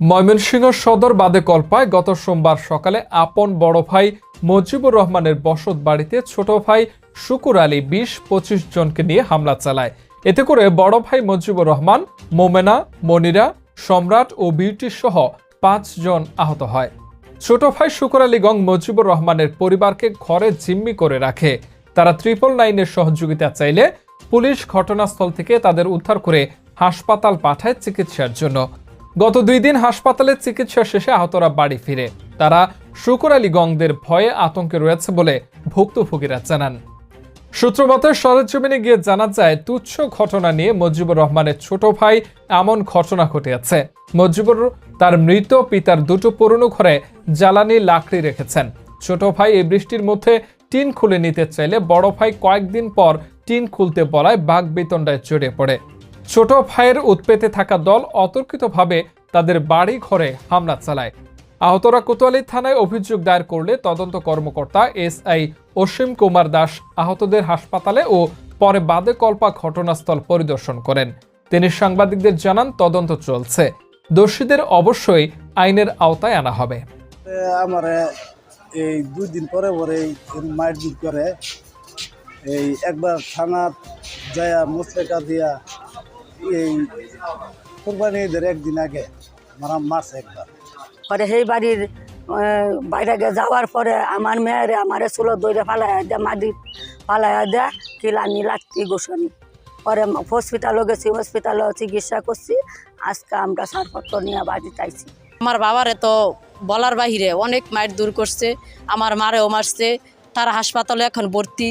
ময়মনসিংহ সদর বাদে কল্পায় গত সোমবার সকালে আপন বড় ভাই মজিবুর রহমানের বসত বাড়িতে ছোট ভাই শুকুর আলী বিশ পঁচিশ জনকে নিয়ে হামলা চালায়। এতে করে বড় ভাই মজিবুর রহমান, মোমেনা, মনিরা, সম্রাট ও বিউটি সহ পাঁচজন আহত হয়। ছোট ভাই শুকুর আলী গং মজিবুর রহমানের পরিবারকে ঘরে জিম্মি করে রাখে। তারা ত্রিপল নাইনের সহযোগিতা চাইলে পুলিশ ঘটনাস্থল থেকে তাদের উদ্ধার করে হাসপাতাল পাঠায় চিকিৎসার জন্য। গত দুই দিন হাসপাতালে চিকিৎসা শেষে আহতরা বাড়ি ফিরে। তারা শুকুর আলী গংদের ভয়ে আতঙ্কে রয়েছে বলে ভুক্তভোগীরা জানান। সূত্রমতে সরেজমিনে গিয়ে জানা যায়, তুচ্ছ ঘটনা নিয়ে মজিবুর রহমানের ছোট ভাই এমন ঘটনা ঘটিয়েছে। মজিবুর তার মৃত পিতার দুটো পুরনো ঘরে জ্বালানি লাকড়ি রেখেছেন। ছোট ভাই এই বৃষ্টির মধ্যে টিন খুলে নিতে চাইলে বড় ভাই কয়েকদিন পর টিন খুলতে বলায় বাঘ বিতণ্ডায় চড়ে পড়ে। ছোট ভাইয়ের উৎপেতে থাকা দল অতর্কিতভাবে তাদের বাড়ি ঘরে হামলা চালায়। আহতরা কোতোয়ালি থানায় অভিযোগ দায়ের করলে তদন্ত কর্মকর্তা এস আই অসীম কুমার দাস আহতদের হাসপাতালে ও পরে বাদে কল্পা ঘটনাস্থল পরিদর্শন করেন। তিনি সাংবাদিকদের জানান, তদন্ত চলছে। দোষীদের অবশ্যই আইনের আওতায় আনা হবে। আমার এই দুই দিন পরে পরে দিক করে। এই একবার থানার যায়া মুসলেকা দিয়া এই কোরবানি ঈদের একদিন আগে মারা মারছে একবার। পরে সেই বাড়ির বাইরে গে যাওয়ার পরে আমার মেয়েরে আমারে চুলো দইরে ফালাইয়া দে মাটি ফালাইয়া দে কিলানি লাগতি গোসনি। পরে হসপিটালও গেছি হসপিটালও চিকিৎসা করছি আজকে আমরা সারপত্র নিয়ে বাড়ি চাইছি আমার বাবারে তো বলার বাহিরে অনেক মায়ের দূর করছে আমার মারেও মারছে তার হাসপাতালে এখন ভর্তি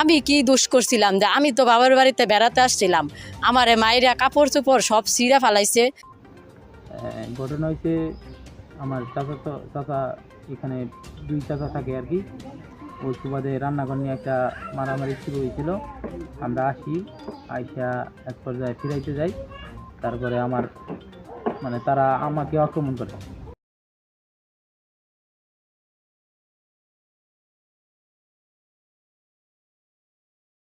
আমি কি দোষ করছিলাম যে আমি তো বাবার বাড়িতে বেড়াতে আসছিলাম? আমারে মায়েরা কাপড় চোপড় সব ছিঁড়ে ফেলাইছে। ঘটনা হয়েছে আমার চাচা চাচা এখানে দুই চাচা থাকে আর কি। ওই সুবাদে রান্নাঘর নিয়ে একটা মারামারি শুরু হয়েছিল। আমরা আসি, আইসা এক পর্যায়ে ফিরাইতে যাই। তারপরে আমার মানে তারা আমাকে আক্রমণ করে।